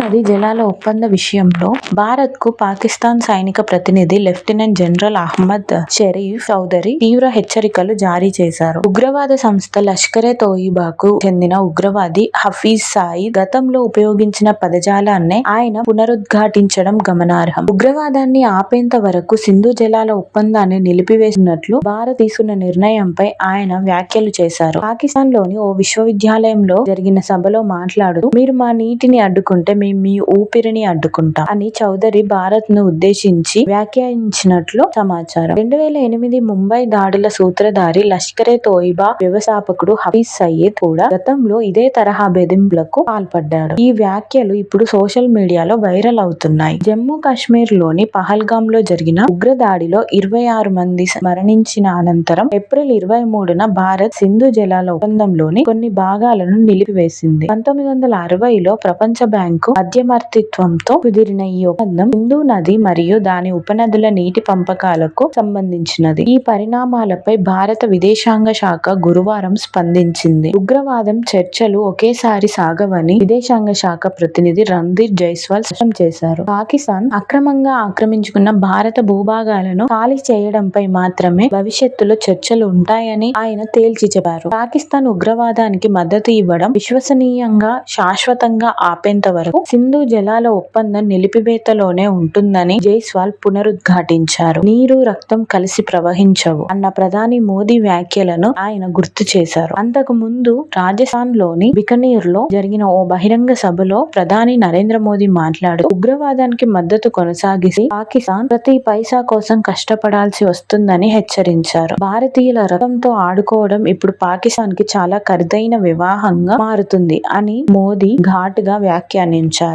నది జలాల ఒప్పంద విషయంలో భారత్కు పాకిస్తాన్ సైనిక ప్రతినిధి లెఫ్టినెంట్ జనరల్ అహ్మద్ షరీఫ్ చౌదరి తీవ్ర హెచ్చరికలు జారీ చేశారు. ఉగ్రవాద సంస్థ లష్కరే తోయిబాకు చెందిన ఉగ్రవాది హఫీజ్ సాయి గతంలో ఉపయోగించిన పదజాలాన్నే ఆయన పునరుద్ఘాటించడం గమనార్హం. ఉగ్రవాదాన్ని ఆపేంత వరకు సింధు జలాల ఒప్పందాన్ని నిలిపివేసినట్లు భారత్ తీసుకున్న నిర్ణయంపై ఆయన వ్యాఖ్యలు చేశారు. పాకిస్తాన్లోని ఓ విశ్వవిద్యాలయంలో జరిగిన సభలో మాట్లాడుతూ మీరు మా నీటిని అడ్డుకుంటే మేము మీ ఊపిరిని అడ్డుకుంటాం అని చౌదరి భారత్ను ఉద్దేశించి వ్యాఖ్యానించినట్లు సమాచారం. రెండు వేల ఎనిమిది ముంబై దాడుల సూత్రధారి లష్కరే తోయిబా వ్యవస్థాపకుడు హఫీజ్ సయీద్ కూడా గతంలో ఇదే తరహా బెదింపులకు పాల్పడ్డాడు. ఈ వ్యాఖ్యలు ఇప్పుడు సోషల్ మీడియాలో వైరల్ అవుతున్నాయి. జమ్మూ కాశ్మీర్లోని పహల్గామ్లో జరిగిన ఉగ్రదాడిలో ఇరవై ఆరు మంది మరణించిన అనంతరం ఏప్రిల్ ఇరవై మూడున భారత్ సింధు జలాల ఒప్పందంలోని కొన్ని భాగాలను నిలిపివేసింది. పంతొమ్మిది వందల అరవైలో ప్రపంచ బ్యాంకు మధ్యవర్తిత్వంతో కుదిరిన ఈ ఒప్పందం సింధు నది మరియు దాని ఉపనదుల నీటి పంపకాలకు సంబంధించినది. ఈ పరిణామాలపై భారత విదేశాంగ శాఖ గురువారం స్పందించింది. ఉగ్రవాదం చర్చలు ఒకేసారి సాగవని విదేశాంగ శాఖ ప్రతినిధి రణ్ధీర్ జైస్వాల్ స్పష్టం చేశారు. పాకిస్తాన్ అక్రమంగా ఆక్రమించుకున్న భారత భూభాగాలను ఖాళీ చేయడంపై మాత్రమే భవిష్యత్తులో చర్చలు ఉంటాయని ఆయన తేల్చి చెప్పారు. పాకిస్తాన్ ఉగ్రవాదానికి మద్దతు ఇవ్వడం విశ్వసనీయంగా, శాశ్వతంగా ఆపేంత వరకు సింధు జలాల ఒప్పందం నిలిపివేతలోనే ఉంటుందని జైస్వాల్ పునరుద్ఘాటించారు. నీరు, రక్తం కలిసి ప్రవహించవు అన్న ప్రధాని మోదీ వ్యాఖ్యలను ఆయన గుర్తు చేశారు. అంతకు ముందు రాజస్థాన్లోని బికనీర్లో జరిగిన ఓ బహిరంగ సభలో ప్రధాని నరేంద్ర మోదీ మాట్లాడుతూ ఉగ్రవాదానికి మద్దతు కొనసాగిసి పాకిస్తాన్ ప్రతి పైసా కోసం కష్టపడాల్సి వస్తుందని హెచ్చరించారు. భారతీయుల రక్తంతో ఆడుకోవడం ఇప్పుడు పాకిస్తాన్కి చాలా ఖరీదైన వివాహంగా మారుతుంది అని మోదీ ఘాటుగా వ్యాఖ్యానించారు. ఉంచారు.